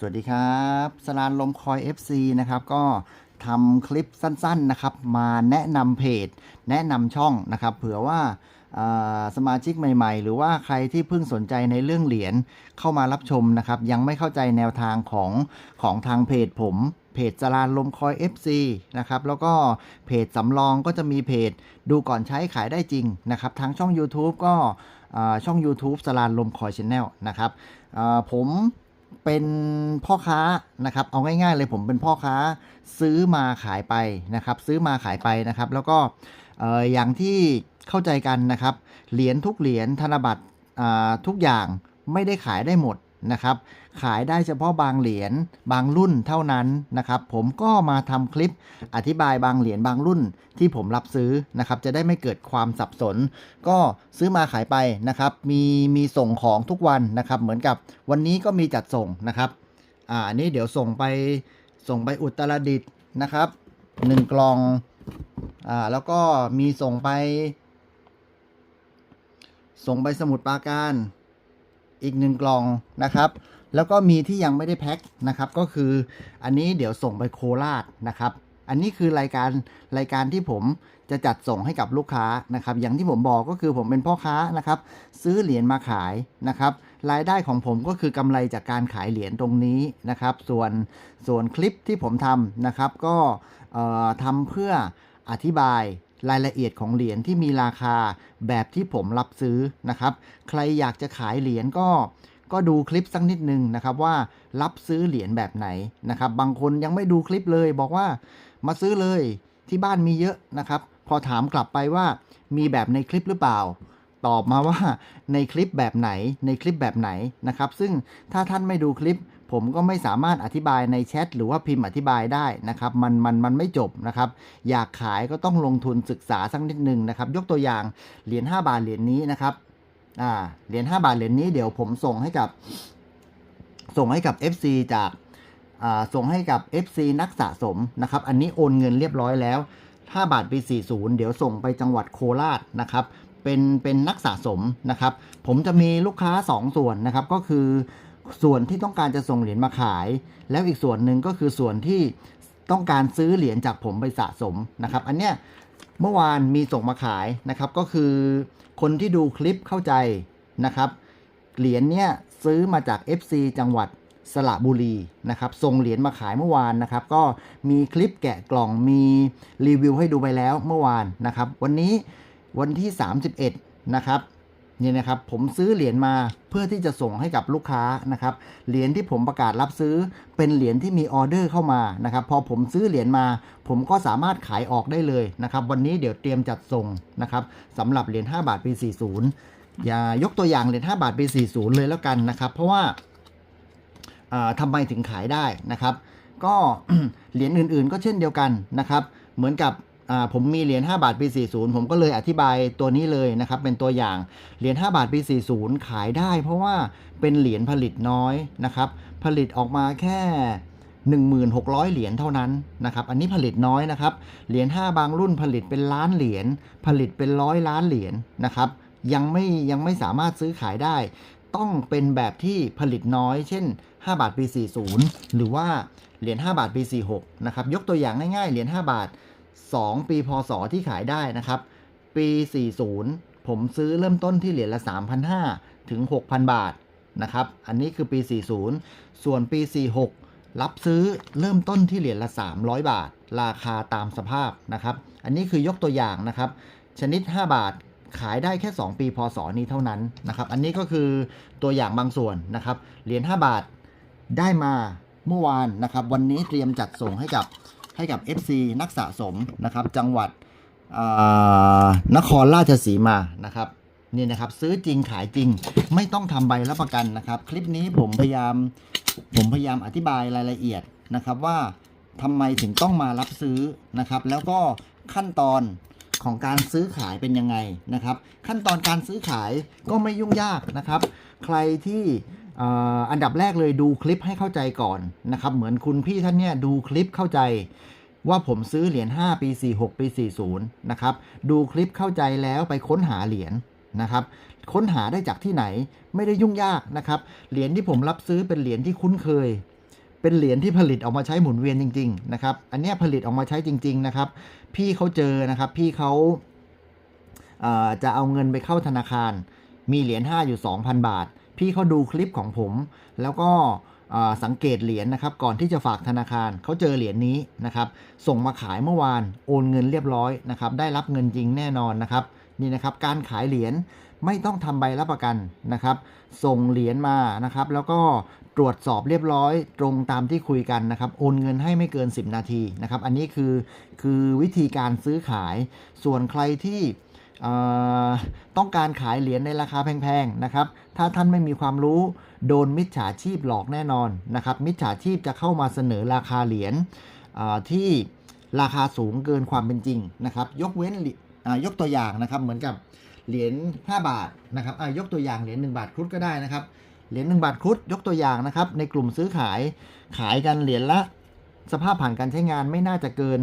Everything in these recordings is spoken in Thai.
สวัสดีครับสลานลมคอย FC นะครับ ก็ทำคลิปสั้นๆนะครับ มาแนะนำเพจ แนะนำช่องนะครับ เผื่อว่าสมาชิกใหม่ๆ หรือว่าใครที่เพิ่งสนใจในเรื่องเหรียญเข้ามารับชมนะครับ ยังไม่เข้าใจแนวทางของของทางเพจผมเพจสลานลมคอย FC นะครับแล้วก็เพจสำรองก็จะมีเพจดูก่อนใช้ขายได้จริงนะครับทางช่อง YouTube ก็ช่อง YouTube สลานลมคอยชแนลนะครับผม เป็นพ่อค้านะครับ เอาง่ายๆเลยผมเป็นพ่อค้าซื้อมาขายไปนะครับ ซื้อมาขายไปนะครับ แล้วก็ออย่างที่เข้าใจกันนะครับ เหรียญทุกเหรียญธนบัตรทุกอย่างไม่ได้ขายได้หมดนะครับ ขายได้เฉพาะบางเหรียญบางรุ่นเท่านั้นนะครับผมก็มาทำคลิปอธิบายบางเหรียญบางรุ่นที่ผมรับซื้อนะครับจะได้ไม่เกิดความสับสน ก็ซื้อมาขายไปนะครับมีมีส่งของทุกวันนะครับเหมือนกับวันนี้ก็มีจัดส่งนะครับอ่านนี้เดี๋ยวส่งไปส่งไปอุตรดิตถ์นะครับหนึ่งกล่องอ่าแล้วก็มีส่งไป ส่งไปสมุดปราการอีกหนึ่งกล่องนะครับ แล้วก็มีที่ยังไม่ได้แพ็คนะครับก็คืออันนี้เดี๋ยวส่งไปโคราชนะครับ อันนี้คือรายการรายการที่ผมจะจัดส่งให้กับลูกค้านะครับ อย่างที่ผมบอกก็คือผมเป็นพ่อค้านะครับ ซื้อเหรียญมาขายนะครับ รายได้ของผมก็คือกำไรจากการขายเหรียญตรงนี้นะครับ ส่วนส่วนคลิปที่ผมทำนะครับ ก็เอ่อทำเพื่ออธิบายรายละเอียดของเหรียญที่มีราคาแบบที่ผมรับซื้อนะครับ ใครอยากจะขายเหรียญก็ ก็ดูคลิปสักนิดนึงนะครับว่ารับซื้อเหรียญแบบไหนนะครับ บางคนยังไม่ดูคลิปเลย บอกว่ามาซื้อเลยที่บ้านมีเยอะนะครับ พอถามกลับไปว่ามีแบบในคลิปหรือเปล่า ตอบมาว่าในคลิปแบบไหนในคลิปแบบไหนนะครับ ซึ่งถ้าท่านไม่ดูคลิป ผมก็ไม่สามารถอธิบายในแชทหรือว่าพิมพ์อธิบายได้นะครับ มันมันมันไม่จบนะครับ อยากขายก็ต้องลงทุนศึกษาสักนิดนึงนะครับ ยกตัวอย่างเหรียญ5บาทเหรียญนี้นะครับ อ่าเหรียญ5บาทเหรียญนี้เดี๋ยวผมส่งให้กับ ส่งให้กับ FC จากอ่าส่งให้กับ FC นักสะสมนะครับ อันนี้โอนเงินเรียบร้อยแล้ว 5 บาทปี 40 เดี๋ยวส่งไปจังหวัดโคราชนะครับ เป็นเป็นนักสะสมนะครับ ผมจะมีลูกค้า 2 ส่วนนะครับก็คือส่วนที่ต้องการจะส่งเหรียญมาขาย แล้วอีกส่วนหนึ่งก็คือส่วนที่ต้องการซื้อเหรียญจากผมไปสะสมนะครับ อันเนี้ย เมื่อวานมีส่งมาขายนะครับก็คือคนที่ดูคลิปเข้าใจนะครับเหรียญเนี้ยซื้อมาจาก FC จังหวัดสระบุรีนะครับส่งเหรียญมาขายเมื่อวานนะครับ ก็มีคลิปแกะกล่องมีรีวิวให้ดูไปแล้วเมื่อวานนะครับ วันนี้วันที่ 31 นะครับ นี่นะครับผมซื้อเหรียญมาเพื่อที่จะส่งให้กับลูกค้านะครับเหรียญที่ผมประกาศรับซื้อ เป็นเหรียญที่มีออเดอร์เข้ามานะครับพอผมซื้อเหรียญมา ผมก็สามารถขายออกได้เลยนะครับวันนี้เดี๋ยวเตรียมจัดส่งนะครับสำหรับเหรียญ5บาทปี 40 อย่ายกตัวอย่างเหรียญ5บาทปี 40 เลยแล้วกันนะครับ เพราะว่าอ่าทำไมถึงขายได้นะครับ ก็เหรียญอื่นๆ ก็เช่นเดียวกันนะครับเหมือนกับ ผมมีเหรียญ5บาทปี 40 ผมก็เลยอธิบายตัวนี้เลยนะครับเป็นตัวอย่างเหรียญ5บาทปี 40 ขายได้ เพราะว่าเป็นเหรียญผลิตน้อยนะครับผลิตออกมาแค่ 1,600 เหรียญเท่านั้นนะครับอันนี้ผลิตน้อยนะครับเหรียญ5บางรุ่นผลิตเป็นล้านเหรียญผลิตเป็นร้อยล้านเหรียญนะครับยังไม่ยังไม่สามารถซื้อขายได้ ต้องเป็นแบบที่ผลิตน้อย เช่น 5 บาทปี 40 หรือว่าเหรียญ5บาทปี 46นะครับยกตัวอย่างง่ายๆเหรียญ5บาท 2 ปีพศที่ขายได้นะครับ ปี 40 ผมซื้อเริ่มต้นที่เหรียญละ3,500 ถึง 6,000 บาทนะครับ อันนี้คือปี 40 ส่วนปี 46 รับซื้อเริ่มต้นที่เหรียญละ 300 บาท ราคาตามสภาพนะครับ อันนี้คือยกตัวอย่างนะครับ ชนิด 5 บาทขายได้แค่ 2 ปีพศนี้เท่านั้นนะครับ อันนี้ก็คือตัวอย่างบางส่วนนะครับ เหรียญ5บาทได้มาเมื่อวานนะครับ วันนี้เตรียมจัดส่งให้กับ ให้กับ FC นักสะสมนะครับ จังหวัดนครราชสีมานะครับนี่นะครับซื้อจริงขายจริงไม่ต้องทำใบรับประกันนะครับ คลิปนี้ผมพยายามผมพยายามอธิบายรายละเอียดนะครับว่าทำไมถึงต้องมารับซื้อนะครับ แล้วก็ขั้นตอนของการซื้อขายเป็นยังไงนะครับ ขั้นตอนการซื้อขายก็ไม่ยุ่งยากนะครับ ใครที่ อันดับแรกเลยดูคลิปให้เข้าใจก่อนนะครับ เหมือนคุณพี่ท่านเนี่ยดูคลิปเข้าใจว่าผมซื้อเหรียญ5ปี 46 ปี 40 นะครับ ดูคลิปเข้าใจแล้วไปค้นหาเหรียญนะครับ ค้นหาได้จากที่ไหนไม่ได้ยุ่งยากนะครับ เหรียญที่ผมรับซื้อเป็นเหรียญที่คุ้นเคย เป็นเหรียญที่ผลิตออกมาใช้หมุนเวียนจริง ๆ นะครับ อันนี้ผลิตออกมาใช้จริง ๆ นะครับ พี่เขาเจอนะครับ พี่เขาเอ่อจะเอาเงินไปเข้าธนาคาร มีเหรียญ5อยู่ 2,000 บาท พี่เขาดูคลิปของผม แล้วก็สังเกตเหรียญนะครับ ก่อนที่จะฝากธนาคารเขาเจอเหรียญนี้นะครับ ส่งมาขายเมื่อวานโอนเงินเรียบร้อยนะครับ ได้รับเงินจริงแน่นอนนะครับนี่นะครับการขายเหรียญไม่ต้องทำใบรับประกันนะครับ ส่งเหรียญมานะครับ แล้วก็ตรวจสอบเรียบร้อยตรงตามที่คุยกันนะครับ โอนเงินให้ไม่เกิน 10 นาทีนะครับ อันนี้คือคือวิธีการซื้อขายส่วนใครที่ ต้องการขายเหรียญในราคาแพงๆนะครับ ถ้าท่านไม่มีความรู้โดนมิจฉาชีพหลอกแน่นอนนะครับ มิจฉาชีพจะเข้ามาเสนอราคาเหรียญที่ราคาสูงเกินความเป็นจริงนะครับ ยกเว้นยกตัวอย่างนะครับ เหมือนกับเหรียญ5บาทนะครับยกตัวอย่างเหรียญ1บาทครุฑก็ได้นะครับ เหรียญ1บาทครุฑยกตัวอย่างนะครับ ในกลุ่มซื้อขายขายกันเหรียญละ สภาพผ่านการใช้งานไม่น่าจะเกิน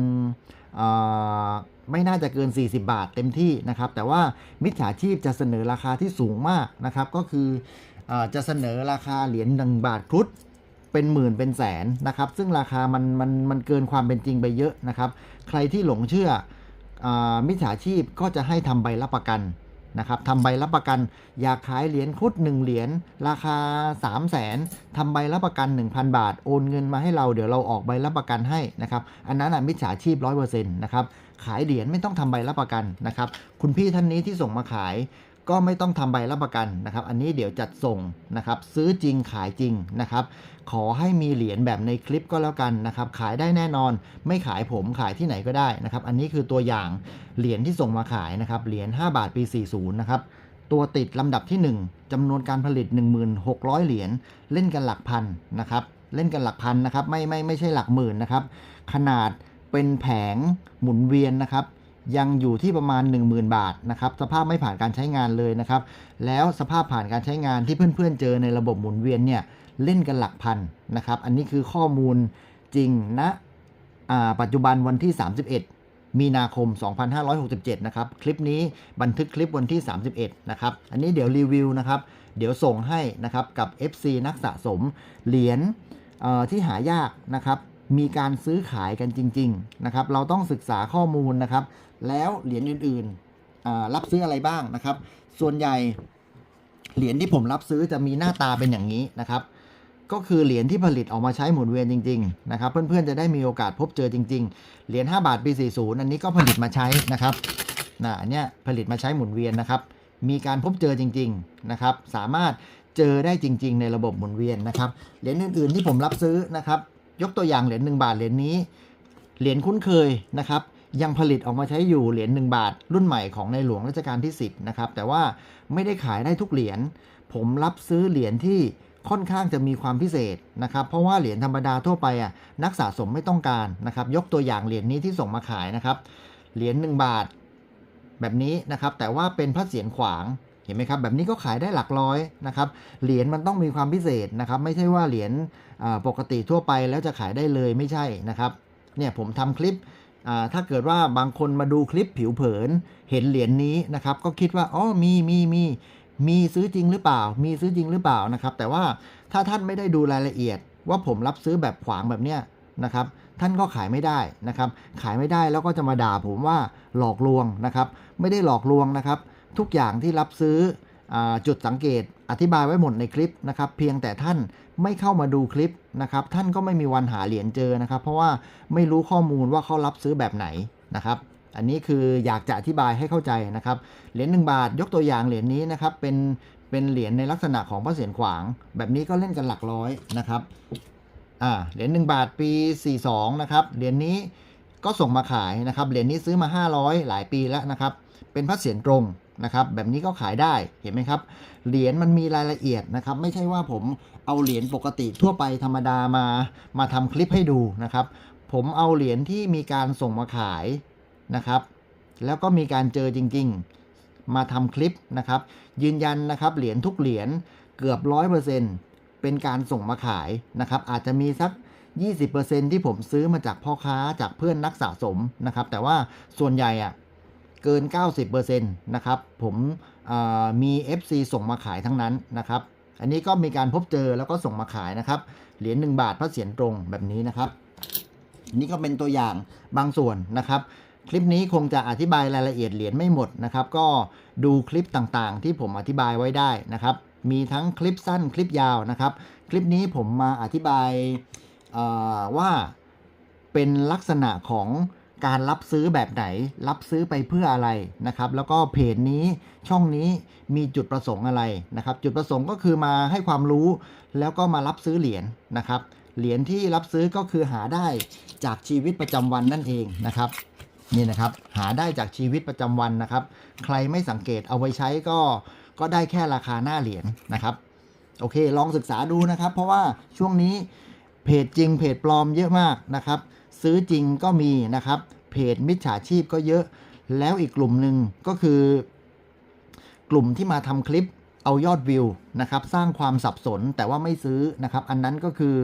ไม่น่าจะเกิน 40 บาทเต็มที่นะครับ แต่ว่ามิจฉาชีพจะเสนอราคาที่สูงมากนะครับ ก็คืออจะเสนอราคาเหรียญ1บาทครุฑเป็นหมื่นเป็นแสนนะครับ ซึ่งราคามันมันมันเกินความเป็นจริงไปเยอะนะครับ ใครที่หลงเชื่ออมิจฉาชีพก็จะให้ทำใบรับประกัน นะครับทำใบรับประกันอยากขายเหรียญคุด1เหรียญราคา 3 0 0แสนทำใบรับประกัน 1,000 บาท โอนเงินมาให้เราเดี๋ยวเราออกใบรับประกันให้นะครับอันนั้นอะมิจฉาชีพ 100%นะครับขายเหรียญไม่ต้องทำใบรับประกันนะครับคุณพี่ท่านนี้ที่ส่งมาขาย ก็ไม่ต้องทำใบรับประกันนะครับ อันนี้เดี๋ยวจัดส่งนะครับ ซื้อจริงขายจริงนะครับ ขอให้มีเหรียญแบบในคลิปก็แล้วกันนะครับ ขายได้แน่นอน ไม่ขายผมขายที่ไหนก็ได้นะครับ อันนี้คือตัวอย่างเหรียญที่ส่งมาขายนะครับ เหรียญ5บาทปี 40 นะครับตัวติดลำดับที่ 1จำนวนการผลิต 1600 เหรียญเล่นกันหลักพันนะครับ เล่นกันหลักพันนะครับ ไม่ไม่ไม่ใช่หลักหมื่นนะครับ ขนาดเป็นแผงหมุนเวียนนะครับ ยังอยู่ที่ประมาณ 10,000 บาทนะครับสภาพไม่ผ่านการใช้งานเลยนะครับ แล้วสภาพผ่านการใช้งานที่เพื่อนๆเจอในระบบหมุนเวียนเนี่ยเล่นกันหลักพันนะครับ อันนี้คือข้อมูลจริงณอ่าปัจจุบันวันที่ 31 มีนาคม 2567 นะครับ คลิปนี้บันทึกคลิปวันที่ 31 นะครับ อันนี้เดี๋ยวรีวิวนะครับ เดี๋ยวส่งให้นะครับกับ FC นักสะสมเหรียญที่หายากนะครับ มีการซื้อขายกันจริง ๆ นะครับ เราต้องศึกษาข้อมูลนะครับ แล้วเหรียญอื่นๆอ่ารับซื้ออะไรบ้างนะครับ ส่วนใหญ่เหรียญที่ผมรับซื้อจะมีหน้าตาเป็นอย่างนี้นะครับ ก็คือเหรียญที่ผลิตออกมาใช้หมุนเวียนจริง ๆ นะครับ เพื่อนๆจะได้มีโอกาสพบเจอจริง ๆ เหรียญ5บาทปี 40 อันนี้ก็ผลิตมาใช้นะครับนะอันเนี้ยผลิตมาใช้หมุนเวียนนะครับ มีการพบเจอจริง ๆ นะครับ สามารถเจอได้จริง ๆ ในระบบหมุนเวียนนะครับ เหรียญอื่น ๆ ที่ผมรับซื้อนะครับ ยกตัวอย่างเหรียญ1บาทเหรียญนี้ เหรียญคุ้นเคยนะครับ ยังผลิตออกมาใช้อยู่เหรียญ1บาท รุ่นใหม่ของในหลวงรัชกาลที่ 10นะครับแต่ว่าไม่ได้ขายได้ทุกเหรียญผมรับซื้อเหรียญที่ค่อนข้างจะมีความพิเศษนะครับ เพราะว่าเหรียญธรรมดาทั่วไปอะนักสะสมไม่ต้องการนะครับ ยกตัวอย่างเหรียญนี้ที่ส่งมาขายนะครับ เหรียญ1บาทแบบนี้นะครับ แต่ว่าเป็นพระเศียรขวาง เห็นไหมครับ แบบนี้ก็ขายได้หลักร้อยนะครับ เหรียญมันต้องมีความพิเศษนะครับ ไม่ใช่ว่าเหรียญปกติทั่วไปแล้วจะขายได้เลยไม่ใช่นะครับ เนี่ยผมทำคลิป ถ้าเกิดว่าบางคนมาดูคลิปผิวเผิน เห็นเหรียญนี้นะครับ ก็คิดว่า อ๋อ มี มี มี มีซื้อจริงหรือเปล่า มีซื้อจริงหรือเปล่านะครับ แต่ว่าถ้าท่านไม่ได้ดูรายละเอียด ว่าผมรับซื้อแบบขวางแบบเนี้ยนะครับท่านก็ขายไม่ได้นะครับ ขายไม่ได้แล้วก็จะมาด่าผมว่าหลอกลวงนะครับ ไม่ได้หลอกลวงนะครับ ทุกอย่างที่รับซื้ออจุดสังเกตอธิบายไว้หมดในคลิปนะครับ เพียงแต่ท่านไม่เข้ามาดูคลิปนะครับ ท่านก็ไม่มีวันหาเหรียญเจอนะครับ เพราะว่าไม่รู้ข้อมูลว่าเขารับซื้อแบบไหนนะครับอันนี้คืออยากจะอธิบายให้เข้าใจนะครับ เหรียญหนึ่งบาทยกตัวอย่างเหรียญนี้นะครับ เป็นเป็นเหรียญในลักษณะของพระเศียรขวาง แบบนี้ก็เล่นกันหลักร้อยนะครับอ่าเหรียญหนึ่งบาทปี 42 นะครับ เหรียญนี้ก็ส่งมาขายนะครับ เหรียญนี้ซื้อมา 500 หลายปีแล้วนะครับ เป็นพระเศียรตรง นะครับแบบนี้ก็ขายได้เห็นไหมครับ เหรียญมันมีรายละเอียดนะครับไม่ใช่ว่าผมเอาเหรียญปกติทั่วไปธรรมดามามาทำคลิปให้ดูนะครับ ผมเอาเหรียญที่มีการส่งมาขายนะครับ แล้วก็มีการเจอจริง ๆ มาทำคลิปนะครับ ยืนยันนะครับเหรียญทุกเหรียญเกือบร้อยเปอร์เซ็นต์เป็นการส่งมาขายนะครับ อาจจะมีสัก 20%ที่ผมซื้อมาจากพ่อค้าจากเพื่อนนักสะสมนะครับ แต่ว่าส่วนใหญ่อะ เกิน 90%นะครับ ผมมี FC ส่งมาขายทั้งนั้นนะครับ อันนี้ก็มีการพบเจอแล้วก็ส่งมาขายนะครับ เหรียญ1บาทพระเศียรตรงแบบนี้นะครับ นี่ก็เป็นตัวอย่างบางส่วนนะครับ คลิปนี้คงจะอธิบายรายละเอียดเหรียญไม่หมดนะครับ ก็ดูคลิปต่างๆ ที่ผมอธิบายไว้ได้นะครับ มีทั้งคลิปสั้นคลิปยาวนะครับ คลิปนี้ผมมาอธิบายว่าเป็นลักษณะของ การรับซื้อแบบไหน รับซื้อไปเพื่ออะไรนะครับ แล้วก็เพจนี้ช่องนี้มีจุดประสงค์อะไรนะครับ จุดประสงค์ก็คือมาให้ความรู้ แล้วก็มารับซื้อเหรียญนะครับ เหรียญที่รับซื้อก็คือหาได้จากชีวิตประจำวันนั่นเองนะครับนี่นะครับ หาได้จากชีวิตประจำวันนะครับ ใครไม่สังเกตเอาไว้ใช้ก็ก็ได้แค่ราคาหน้าเหรียญนะครับโอเค ลองศึกษาดูนะครับ เพราะว่าช่วงนี้เพจจริงเพจปลอมเยอะมากนะครับ ซื้อจริงก็มีนะครับ เพจมิจฉาชีพก็เยอะ แล้วอีกกลุ่มหนึ่งก็คือ กลุ่มที่มาทำคลิปเอายอดวิวนะครับ สร้างความสับสนแต่ว่าไม่ซื้อนะครับ อันนั้นก็คือ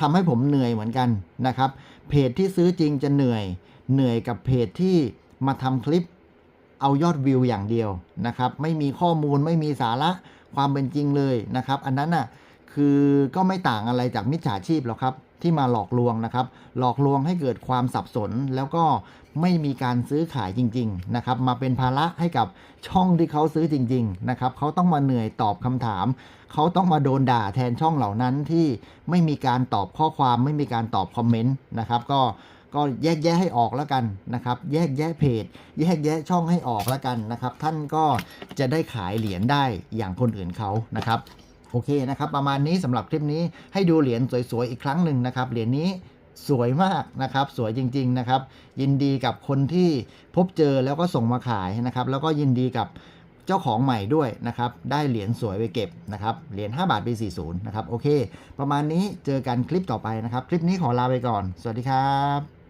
ทำให้ผมเหนื่อยเหมือนกันนะครับ เพจที่ซื้อจริงจะเหนื่อยเหนื่อยกับเพจที่มาทำคลิปเอายอดวิวอย่างเดียวนะครับ ไม่มีข้อมูลไม่มีสาระความเป็นจริงเลยนะครับ อันนั้นน่ะคือก็ไม่ต่างอะไรจากมิจฉาชีพหรอกครับ ที่มาหลอกลวงนะครับ หลอกลวงให้เกิดความสับสนแล้วก็ไม่มีการซื้อขายจริง ๆ นะครับ มาเป็นภาระให้กับช่องที่เขาซื้อจริง ๆ นะครับเขาต้องมาเหนื่อยตอบคำถาม เขาต้องมาโดนด่าแทนช่องเหล่านั้นที่ไม่มีการตอบข้อความ ไม่มีการตอบคอมเมนต์นะครับ ก็ก็แยกแยะให้ออกแล้วกันนะครับ แยกแยะเพจ แยกแยะช่องให้ออกแล้วกันนะครับ ท่านก็จะได้ขายเหรียญได้อย่างคนอื่นเขานะครับ โอเคนะครับ ประมาณนี้สำหรับคลิปนี้ให้ดูเหรียญสวยๆอีกครั้งหนึ่งนะครับ เหรียญนี้สวยมากนะครับ สวยจริง ๆนะครับ ยินดีกับคนที่พบเจอแล้วก็ส่งมาขายนะครับ แล้วก็ยินดีกับเจ้าของใหม่ด้วยนะครับ ได้เหรียญสวยไปเก็บนะครับ เหรียญ5บาทปี40นะครับ โอเค ประมาณนี้เจอกันคลิปต่อไปนะครับ คลิปนี้ขอลาไปก่อน สวัสดีครับ